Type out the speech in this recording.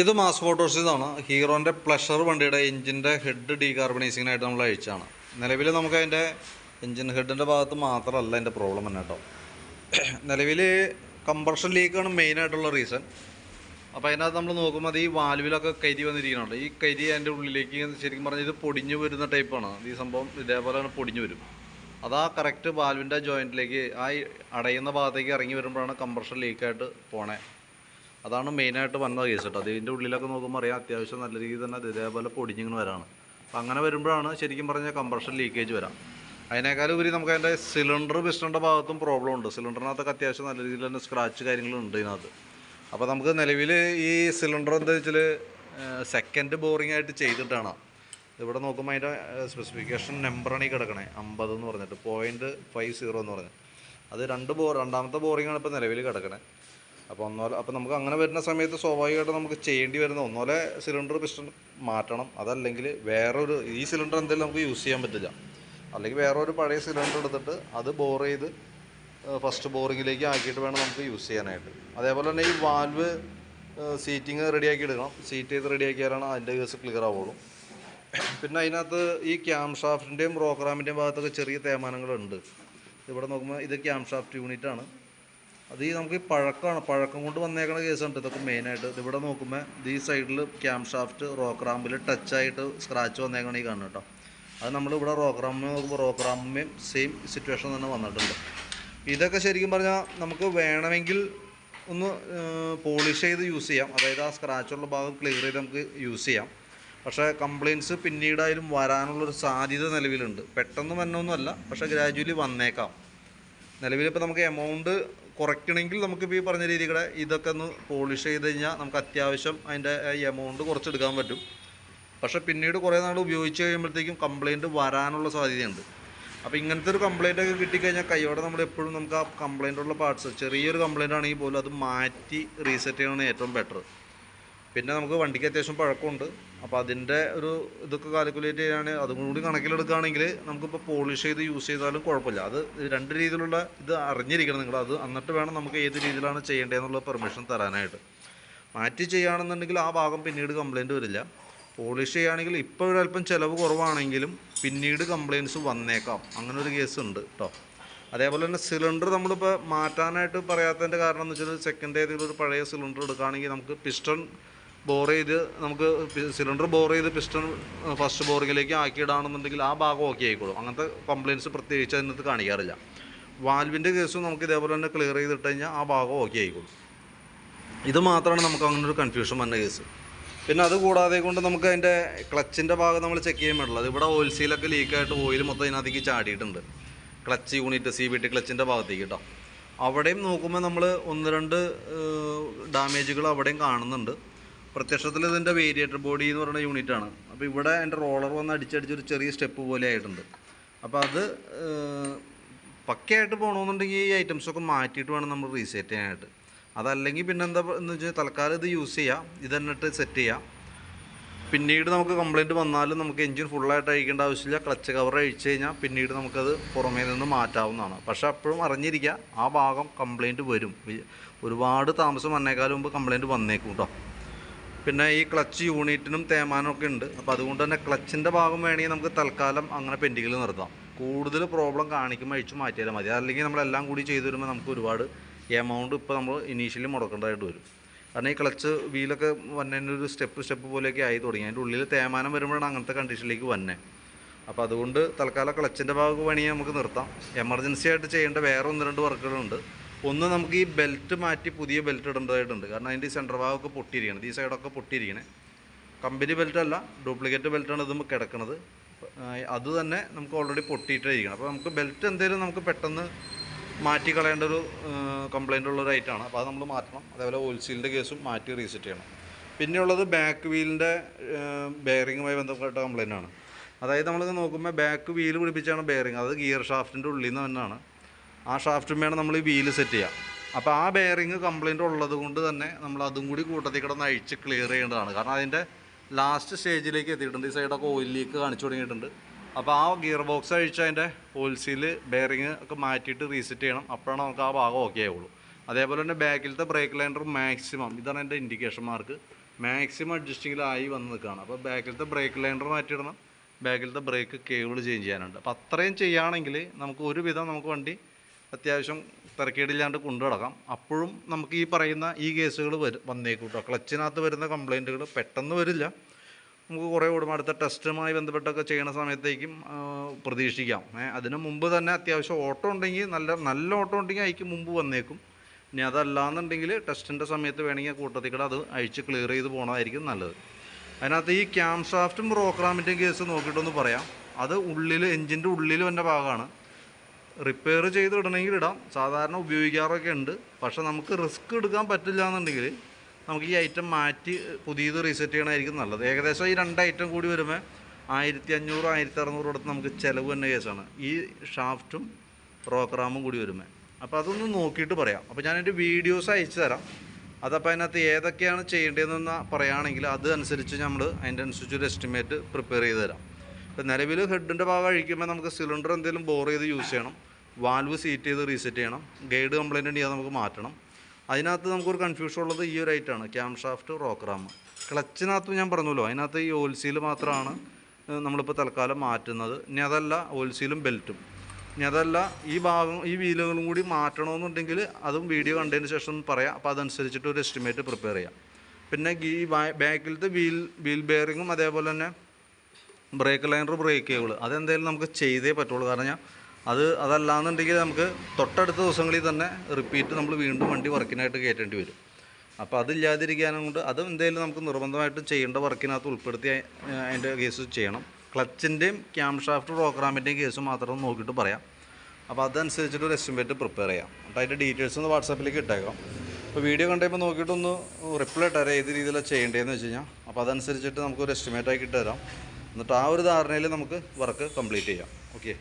ഇത് mass ഫോട്ടോസിന്നാണ് ഹീറോന്റെ pleasure വണ്ടിയുടെ എഞ്ചിന്റെ ഹെഡ് ഡീകാർബണൈസിങ്ങിനായിട്ട് നമ്മൾ അഴിച്ചാണ് നിലവിൽ നമുക്ക് അതിന്റെ എഞ്ചിൻ ഹെഡിന്റെ ഭാഗത്ത് മാത്രമല്ല അതിന്റെ പ്രോബ്ലം തന്നെ കേട്ടോ നിലവിൽ കമ്പർഷൻ ലീക്കാണ് മെയിനായിട്ടുള്ള റീസൺ അപ്പോൾ അതിനകത്ത് നമ്മൾ നോക്കുമ്പോൾ അത് ഈ വാൽവിലൊക്കെ കരി വന്നിരിക്കുന്നുണ്ട്. ഈ കരി അതിന്റെ ഉള്ളിലേക്ക് ശരിക്കും പറഞ്ഞാൽ ഇത് പൊടിഞ്ഞു വരുന്ന ടൈപ്പാണ് ഈ സംഭവം ഇതേപോലെ തന്നെ പൊടിഞ്ഞു വരും. അതാ കറക്റ്റ് വാൽവിന്റെ ജോയിന്റിലേക്ക് ആ അടയുന്ന ഭാഗത്തേക്ക് ഇറങ്ങി വരുമ്പോഴാണ് കമ്പർഷൻ ലീക്കായിട്ട് പോണേ. അതാണ് മെയിനായിട്ട് വന്ന കേസ് കേട്ടോ. അതിന്റെ ഉള്ളിലൊക്കെ നോക്കുമ്പോൾ അറിയാം അത്യാവശ്യം നല്ല രീതിയിൽ തന്നെ ഇതേപോലെ പൊടിഞ്ഞിങ്ങനെ വരാണ്. അപ്പം അങ്ങനെ വരുമ്പോഴാണ് ശരിക്കും പറഞ്ഞാൽ കമ്പ്രഷൻ ലീക്കേജ് വരാം. അതിനേക്കാളും ഉപരി നമുക്ക് അതിന്റെ സിലിണ്ടർ പിസ്റ്ററിന്റെ ഭാഗത്തും പ്രോബ്ലം ഉണ്ട്. സിലിണ്ടറിനകത്തൊക്കെ അത്യാവശ്യം നല്ല രീതിയിൽ തന്നെ സ്ക്രാച്ച് കാര്യങ്ങളുണ്ട് ഇതിനകത്ത്. അപ്പോൾ നമുക്ക് നിലവിൽ ഈ സിലിണ്ടർ എന്താ വെച്ചാൽ സെക്കൻഡ് ബോറിംഗ് ആയിട്ട് ചെയ്തിട്ടാണ്. ഇവിടെ നോക്കുമ്പോൾ അതിന്റെ സ്പെസിഫിക്കേഷൻ നമ്പറാണ് ഈ കിടക്കണേ. അമ്പത് എന്ന് പറഞ്ഞിട്ട്. പോയിന്റ് ഫൈവ് സീറോ എന്ന് പറഞ്ഞു. അത് രണ്ട് ബോ രണ്ടാമത്തെ ബോറിംഗാണ് ഇപ്പോൾ നിലവിൽ കിടക്കണേ. അപ്പോൾ ഒന്നോലെ അപ്പോൾ നമുക്ക് അങ്ങനെ വരുന്ന സമയത്ത് സ്വാഭാവികമായിട്ട് നമുക്ക് ചെയ്യേണ്ടി വരുന്ന ഒന്നോലെ സിലിണ്ടർ പിസ്റ്റൺ മാറ്റണം. അതല്ലെങ്കിൽ വേറൊരു ഈ സിലിണ്ടർ എന്തെങ്കിലും നമുക്ക് യൂസ് ചെയ്യാൻ പറ്റില്ല. അല്ലെങ്കിൽ വേറൊരു പഴയ സിലിണ്ടർ എടുത്തിട്ട് അത് ബോർ ചെയ്ത് ഫസ്റ്റ് ബോറിങ്ങിലേക്ക് ആക്കിയിട്ട് വേണം നമുക്ക് യൂസ് ചെയ്യാനായിട്ട്. അതേപോലെ തന്നെ ഈ വാൽവ് സീറ്റിങ് റെഡിയാക്കി എടുക്കണം. സീറ്റ് ചെയ്ത് റെഡിയാക്കിയാലാണ് അതിന്റെ കേസ് ക്ലിയർ ആവുള്ളൂ. പിന്നെ അതിനകത്ത് ഈ ക്യാം ഷാഫ്റ്റിന്റെയും റോക്കറാമിന്റെയും ഭാഗത്തൊക്കെ ചെറിയ തേമാനങ്ങളുണ്ട് ഇവിടെ നോക്കുമ്പോൾ ഇത് ക്യാം ഷാഫ്റ്റ് യൂണിറ്റ് ആണ്. അത് ഈ നമുക്ക് ഈ പഴക്കമാണ്. പഴക്കം കൊണ്ട് വന്നേക്കണ കേസുണ്ട്. ഇതൊക്കെ മെയിനായിട്ട് ഇവിടെ നോക്കുമ്പോൾ ഈ സൈഡിൽ ക്യാം ഷാഫ്റ്റ് റോക്ക് റാമ്പിൽ ടച്ചായിട്ട് സ്ക്രാച്ച് വന്നേക്കണ ഈ കാണും കേട്ടോ അത് നമ്മൾ ഇവിടെ റോക്ക് റാമ്പിൽ നോക്കുമ്പോൾ റോക്ക് റാമ്പിയും സെയിം സിറ്റുവേഷൻ തന്നെ വന്നിട്ടുണ്ട്. ഇതൊക്കെ ശരിക്കും പറഞ്ഞാൽ നമുക്ക് വേണമെങ്കിൽ ഒന്ന് പോളിഷ് ചെയ്ത് യൂസ് ചെയ്യാം. അതായത് ആ സ്ക്രാച്ചുള്ള ഭാഗം ക്ലിയർ ചെയ്ത് നമുക്ക് യൂസ് ചെയ്യാം. പക്ഷേ കംപ്ലയിന്റ്സ് പിന്നീടായാലും വരാനുള്ളൊരു സാധ്യത നിലവിലുണ്ട്. പെട്ടെന്ന് വന്നൊന്നുമല്ല പക്ഷേ ഗ്രാജുവലി വന്നേക്കാം. നിലവിലിപ്പോൾ നമുക്ക് എമൗണ്ട് കുറയ്ക്കണമെങ്കിൽ നമുക്കിപ്പോൾ ഈ പറഞ്ഞ രീതിയുടെ ഇതൊക്കെ ഒന്ന് പോളിഷ് ചെയ്ത് കഴിഞ്ഞാൽ നമുക്ക് അത്യാവശ്യം അതിന്റെ എമൗണ്ട് കുറച്ചെടുക്കാൻ പറ്റും. പക്ഷെ പിന്നീട് കുറേ നാൾ ഉപയോഗിച്ച് കഴിയുമ്പോഴത്തേക്കും കംപ്ലയിന്റ് വരാനുള്ള സാധ്യതയുണ്ട്. അപ്പോൾ ഇങ്ങനത്തെ ഒരു കംപ്ലയിന്റ് ഒക്കെ കിട്ടിക്കഴിഞ്ഞാൽ കൈയോടെ നമ്മൾ എപ്പോഴും നമുക്ക് ആ കംപ്ലയിന്റ് ഉള്ള പാർട്സ് ചെറിയൊരു കംപ്ലയിന്റ് ആണെങ്കിൽ പോലും അത് മാറ്റി റീസെറ്റ് ചെയ്യണതാണ് ഏറ്റവും ബെറ്റർ പിന്നെ നമുക്ക് വണ്ടിക്ക് അത്യാവശ്യം പഴക്കമുണ്ട്. അപ്പോൾ അതിന്റെ ഒരു ഇതൊക്കെ കാൽക്കുലേറ്റ് ചെയ്യാൻ അതും കൂടി കണക്കിലെടുക്കുകയാണെങ്കിൽ നമുക്കിപ്പോൾ പോളിഷ് ചെയ്ത് യൂസ് ചെയ്താലും കുഴപ്പമില്ല. അത് രണ്ട് രീതിയിലുള്ള ഇത് അറിഞ്ഞിരിക്കണം നിങ്ങൾ. അത് എന്നിട്ട് വേണം നമുക്ക് ഏത് രീതിയിലാണ് ചെയ്യേണ്ടതെന്നുള്ള പെർമിഷൻ തരാനായിട്ട്. മാറ്റി ചെയ്യുകയാണെന്നുണ്ടെങ്കിൽ ആ ഭാഗം പിന്നീട് കംപ്ലയിന്റ് വരില്ല. പോളിഷ് ചെയ്യുകയാണെങ്കിൽ ഇപ്പോൾ ഒരല്പം ചിലവ് കുറവാണെങ്കിലും പിന്നീട് കംപ്ലയിന്റ്സ് വന്നേക്കാം. അങ്ങനെ ഒരു കേസ് ഉണ്ട് കേട്ടോ അതേപോലെ തന്നെ സിലിണ്ടർ നമ്മളിപ്പോൾ മാറ്റാനായിട്ട് പറയാത്തതിന്റെ കാരണം എന്ന് വെച്ചാൽ സെക്കൻഡ് ഏതെങ്കിലും ഒരു പഴയ സിലിണ്ടർ എടുക്കുകയാണെങ്കിൽ നമുക്ക് പിസ്റ്റൺ ബോർ ചെയ്ത് നമുക്ക് സിലിണ്ടർ ബോർ ചെയ്ത് പിസ്റ്റൺ ഫസ്റ്റ് ബോറിങ്ങിലേക്ക് ആക്കിയിടാണെന്നുണ്ടെങ്കിൽ ആ ഭാഗം ഓക്കെ ആയിക്കോളും. അങ്ങനത്തെ കംപ്ലയിന്റ്സ് പ്രത്യേകിച്ച് അതിനകത്ത് കാണിക്കാറില്ല. വാൽവിന്റെ കേസും നമുക്ക് ഇതേപോലെ തന്നെ ക്ലിയർ ചെയ്തിട്ട് കഴിഞ്ഞാൽ ആ ഭാഗം ഓക്കെ ആയിക്കോളും. ഇത് മാത്രമാണ് നമുക്ക് അങ്ങനെ ഒരു കൺഫ്യൂഷൻ വന്ന കേസ് പിന്നെ അത് കൂടാതെ കൊണ്ട് നമുക്ക് അതിന്റെ ക്ലച്ചിന്റെ ഭാഗം നമ്മൾ ചെക്ക് ചെയ്യാൻ പറ്റുള്ളത് ഇവിടെ ഓയിൽ ലീക്കായിട്ട് ഓയിൽ മൊത്തം ഇതിനകത്തേക്ക് ചാടിയിട്ടുണ്ട്. Clutch unit C B T ക്ലച്ചിന്റെ ഭാഗത്തേക്ക് കേട്ടോ അവിടെയും നോക്കുമ്പോൾ നമ്മൾ ഒന്ന് രണ്ട് ഡാമേജുകൾ അവിടെയും കാണുന്നുണ്ട്. പ്രത്യക്ഷത്തിൽ ഇതിന്റെ വേരിയേറ്റർ ബോഡി എന്ന് പറയുന്ന യൂണിറ്റാണ് അപ്പോൾ ഇവിടെ എന്റെ റോളർ വന്ന് അടിച്ചടിച്ചൊരു ചെറിയ സ്റ്റെപ്പ് പോലെ ആയിട്ടുണ്ട്. അപ്പോൾ അത് പക്കയായിട്ട് പോകണമെന്നുണ്ടെങ്കിൽ ഈ ഐറ്റംസൊക്കെ മാറ്റിയിട്ട് വേണം നമ്മൾ റീസെറ്റ് ചെയ്യാനായിട്ട്. അതല്ലെങ്കിൽ പിന്നെ എന്താ എന്ന് വെച്ചാൽ തൽക്കാലം ഇത് യൂസ് ചെയ്യാം. ഇത് എന്നിട്ട് സെറ്റ് ചെയ്യാം. പിന്നീട് നമുക്ക് കംപ്ലയിന്റ് വന്നാലും നമുക്ക് എഞ്ചിൻ ഫുള്ളായിട്ട് അഴിക്കേണ്ട ആവശ്യമില്ല. ക്ലച്ച് കവർ അഴിച്ചു കഴിഞ്ഞാൽ പിന്നീട് നമുക്കത് പുറമേ നിന്ന് മാറ്റാവുന്നതാണ്. പക്ഷേ അപ്പോഴും അറിഞ്ഞിരിക്കുക ആ ഭാഗം കംപ്ലയിന്റ് വരും. ഒരുപാട് താമസം വന്നേക്കാളും മുമ്പ് കംപ്ലയിന്റ് വന്നേക്കും കേട്ടോ പിന്നെ ഈ ക്ലച്ച് യൂണിറ്റിനും തേമാനും ഒക്കെ ഉണ്ട്. അപ്പോൾ അതുകൊണ്ട് തന്നെ ക്ലച്ചിന്റെ ഭാഗം വേണമെങ്കിൽ നമുക്ക് തൽക്കാലം അങ്ങനെ പെൻഡിങ്ങിൽ നിർത്താം. കൂടുതൽ പ്രോബ്ലം കാണിക്കുമ്പോൾ അഴിച്ചു മാറ്റിയാൽ മതി. അല്ലെങ്കിൽ നമ്മളെല്ലാം കൂടി ചെയ്തു വരുമ്പോൾ നമുക്ക് ഒരുപാട് എമൗണ്ട് ഇപ്പോൾ നമ്മൾ ഇനീഷ്യലി മുടക്കേണ്ടതായിട്ട് വരും. കാരണം ഈ ക്ലച്ച് വീലൊക്കെ വന്നതിന്റെ ഒരു സ്റ്റെപ്പ് സ്റ്റെപ്പ് പോലെയൊക്കെ ആയി തുടങ്ങി. അതിന്റെ ഉള്ളിൽ തേമാനം വരുമ്പോഴാണ് അങ്ങനത്തെ കണ്ടീഷനിലേക്ക് വന്നേ. അപ്പോൾ അതുകൊണ്ട് തൽക്കാലം ക്ലച്ചിന്റെ ഭാഗം വേണമെങ്കിൽ നമുക്ക് നിർത്താം. എമർജൻസി ആയിട്ട് ചെയ്യേണ്ട വേറെ ഒന്ന് രണ്ട് വർക്കുകളുണ്ട് ഒന്ന് നമുക്ക് ഈ ബെൽറ്റ് മാറ്റി പുതിയ ബെൽറ്റ് ഇടേണ്ടതായിട്ടുണ്ട്. കാരണം അതിന്റെ സെന്റർ ഭാഗമൊക്കെ പൊട്ടിയിരിക്കണം ഈ സൈഡൊക്കെ പൊട്ടിയിരിക്കണേ കമ്പനി ബെൽറ്റ് അല്ല ഡ്യൂപ്ലിക്കേറ്റ് ബെൽറ്റാണ് ഇത് കിടക്കുന്നത് അത് തന്നെ നമുക്ക് ഓൾറെഡി പൊട്ടിയിട്ടായിരിക്കണം. അപ്പോൾ നമുക്ക് ബെൽറ്റ് എന്തെങ്കിലും നമുക്ക് പെട്ടെന്ന് മാറ്റി കളയേണ്ട ഒരു കംപ്ലൈന്റ് ഉള്ള ഒരു ഐറ്റമാണ് അപ്പോൾ അത് നമ്മൾ മാറ്റണം. അതേപോലെ ഓയിൽ കേസും മാറ്റി റീസെറ്റ് ചെയ്യണം. പിന്നെയുള്ളത് ബാക്ക് വീലിന്റെ ബെയറിങ്ങുമായി ബന്ധപ്പെട്ട കംപ്ലൈന്റ് ആണ്. അതായത് നമ്മൾ നോക്കുമ്പോൾ ബാക്ക് വീൽ പിടിപ്പിച്ചാണ് ബെയറിങ് അത് ഗിയർ ഷാഫ്റ്റിന്റെ ഉള്ളിൽ നിന്ന് തന്നെയാണ്. ആ ഷാഫ്റ്റും നമ്മൾ ഈ വീൽ സെറ്റ് ചെയ്യാം അപ്പോൾ ആ ബെയറിങ് കംപ്ലൈന്റ് ഉള്ളത് കൊണ്ട് തന്നെ നമ്മൾ അതും കൂടി കൂട്ടത്തിൽ കിടന്ന് അഴിച്ച് ക്ലിയർ ചെയ്യേണ്ടതാണ്. കാരണം അതിന്റെ ലാസ്റ്റ് സ്റ്റേജിലേക്ക് എത്തിയിട്ടുണ്ട്. ഈ സൈഡൊക്കെ ഓയിൽ ലീക്ക് കാണിച്ചു തുടങ്ങിയിട്ടുണ്ട്. അപ്പോൾ ആ ഗിയർ ബോക്സ് അഴിച്ച് അതിന്റെ ഓയിൽ സീൽ ബെയറിങ് ഒക്കെ മാറ്റിയിട്ട് റീസെറ്റ് ചെയ്യണം. അപ്പോഴാണ് നമുക്ക് ആ ഭാഗം ഓക്കെ ആവുള്ളൂ. അതേപോലെ തന്നെ ബാക്കിലത്തെ ബ്രേക്ക് ലൈൻഡർ മാക്സിമം ഇതാണ് എന്റെ ഇൻഡിക്കേഷൻ മാർക്ക് മാക്സിമം അഡ്ജസ്റ്റിങ്ങിലായി വന്ന് നിൽക്കുകയാണ്. അപ്പോൾ ബാക്കിലത്തെ ബ്രേക്ക് ലൈൻഡർ മാറ്റിയിടണം. ബാക്കിലത്തെ ബ്രേക്ക് കേബിൾ ചേഞ്ച് ചെയ്യാനുണ്ട്. അപ്പോൾ അത്രയും ചെയ്യുകയാണെങ്കിൽ നമുക്ക് ഒരുവിധം നമുക്ക് വണ്ടി അത്യാവശ്യം തിരക്കേടില്ലാണ്ട് കൊണ്ടു നടക്കാം അപ്പോഴും നമുക്ക് ഈ പറയുന്ന ഈ കേസുകൾ വരും വന്നേക്കും കേട്ടോ ക്ലച്ചിനകത്ത് വരുന്ന കംപ്ലൈന്റുകൾ പെട്ടെന്ന് വരില്ല. നമുക്ക് കുറേ കൂടും അടുത്ത ടെസ്റ്റുമായി ബന്ധപ്പെട്ടൊക്കെ ചെയ്യുന്ന സമയത്തേക്കും പ്രതീക്ഷിക്കാം. അതിനു മുമ്പ് തന്നെ അത്യാവശ്യം ഓട്ടോ ഉണ്ടെങ്കിൽ നല്ല നല്ല ഓട്ടോ ഉണ്ടെങ്കിൽ അതിക്ക് മുമ്പ് വന്നേക്കും. ഇനി അതല്ലാന്നുണ്ടെങ്കിൽ ടെസ്റ്റിന്റെ സമയത്ത് വേണമെങ്കിൽ കൂട്ടത്തിൽ കൂടെ അത് അഴിച്ച് ക്ലിയർ ചെയ്ത് പോകണമായിരിക്കും നല്ലത്. അതിനകത്ത് ഈ ക്യാം ഷാഫ്റ്റും റോക്രാമിന്റെയും കേസ് നോക്കിയിട്ടൊന്ന് പറയാം. അത് ഉള്ളിൽ എഞ്ചിന്റെ ഉള്ളിൽ വന്ന ഭാഗമാണ് റിപ്പയർ ചെയ്ത് ഇടണമെങ്കിൽ ഇടാം. സാധാരണ ഉപയോഗിക്കാറൊക്കെ ഉണ്ട്. പക്ഷെ നമുക്ക് റിസ്ക് എടുക്കാൻ പറ്റില്ല എന്നുണ്ടെങ്കിൽ നമുക്ക് ഈ ഐറ്റം മാറ്റി പുതിയത് റീസെറ്റ് ചെയ്യണമായിരിക്കും നല്ലത്. ഏകദേശം ഈ രണ്ട് ഐറ്റം കൂടി വരുമ്പോൾ ആയിരത്തി അഞ്ഞൂറ് ആയിരത്തി അറുന്നൂറ് അടുത്ത് നമുക്ക് ചിലവ് തന്നെ കേസാണ്. ഈ ഷാഫ്റ്റും റോക്കറാമും കൂടി വരുമ്പോൾ അപ്പോൾ അതൊന്ന് നോക്കിയിട്ട് പറയാം. അപ്പോൾ ഞാൻ എന്റെ വീഡിയോസ് അയച്ചു തരാം. അതപ്പോൾ അതിനകത്ത് ഏതൊക്കെയാണ് ചെയ്യേണ്ടതെന്ന് പറയുകയാണെങ്കിൽ അതനുസരിച്ച് നമ്മൾ അതിന്റെ അനുസരിച്ചൊരു എസ്റ്റിമേറ്റ് പ്രിപ്പയർ ചെയ്ത് തരാം. ഇപ്പം നിലവിൽ ഹെഡിന്റെ ഭാഗം അഴിക്കുമ്പോൾ നമുക്ക് സിലിണ്ടർ എന്തെങ്കിലും ബോർ ചെയ്ത് യൂസ് ചെയ്യണം. വാൽവ് സീറ്റ് ചെയ്ത് റീസെറ്റ് ചെയ്യണം. ഗൈഡ് കംപ്ലൈന്റ് ഉണ്ടെങ്കിൽ നമുക്ക് മാറ്റണം. അതിനകത്ത് നമുക്കൊരു കൺഫ്യൂഷൻ ഉള്ളത് ഈ ഒരു ഐറ്റാണ് ക്യാം ഷാഫ്റ്റ് റോക്കറാം ക്ലച്ചിനകത്ത് ഞാൻ പറഞ്ഞല്ലോ അതിനകത്ത് ഈ ഓയിൽ സീൽ മാത്രമാണ് നമ്മളിപ്പോൾ തൽക്കാലം മാറ്റുന്നത്. ഇനി അതല്ല ഓയിൽ സീലും ബെൽറ്റും ഇനി അതല്ല ഈ ഭാഗം ഈ വീലുകളും കൂടി മാറ്റണമെന്നുണ്ടെങ്കിൽ അതും വീഡിയോ കണ്ടതിന് ശേഷം പറയാം. അപ്പോൾ അതനുസരിച്ചിട്ട് ഒരു എസ്റ്റിമേറ്റ് പ്രിപ്പയർ ചെയ്യാം. പിന്നെ ഈ ബാക്കിലത്തെ വീൽ വീൽ ബെയറിങ്ങും അതേപോലെ തന്നെ ബ്രേക്ക് ലൈനർ ബ്രേക്ക് കേബിൾ അതെന്തായാലും നമുക്ക് ചെയ്തേ പറ്റുള്ളൂ. കാരണം ഞാൻ അത് അതല്ലാന്നുണ്ടെങ്കിൽ നമുക്ക് തൊട്ടടുത്ത ദിവസങ്ങളിൽ തന്നെ റിപ്പീറ്റ് നമ്മൾ വീണ്ടും വണ്ടി വർക്കിനായിട്ട് കയറ്റേണ്ടി വരും. അപ്പോൾ അതില്ലാതിരിക്കാനും കൊണ്ട് അത് എന്തായാലും നമുക്ക് നിർബന്ധമായിട്ട് ചെയ്യേണ്ട വർക്കിനകത്ത് ഉൾപ്പെടുത്തി അതിന്റെ കേസ് ചെയ്യണം. ക്ലച്ചിന്റെയും ക്യാം ഷാഫ്റ്റ് പ്രോഗ്രാമിന്റെയും കേസ് മാത്രം നോക്കിയിട്ട് പറയാം. അപ്പോൾ അതനുസരിച്ചിട്ട് ഒരു എസ്റ്റിമേറ്റ് പ്രിപ്പയർ ചെയ്യാം. അപ്പോൾ അതിന്റെ ഡീറ്റെയിൽസ് ഒന്ന് വാട്സാപ്പിലേക്ക് ഇട്ടേക്കാം. അപ്പോൾ വീഡിയോ കണ്ടപ്പോൾ നോക്കിയിട്ടൊന്ന് റിപ്ലൈ ഇട്ടുതരാം ഏത് രീതിയിലാണ് ചെയ്യേണ്ടതെന്ന് വെച്ച് കഴിഞ്ഞാൽ അപ്പോൾ അതനുസരിച്ചിട്ട് നമുക്കൊരു ഇട്ട് തരാം എന്നിട്ട് ആ ഒരു ധാരണയിൽ നമുക്ക് വർക്ക് കംപ്ലീറ്റ് ചെയ്യാം. ഓക്കെ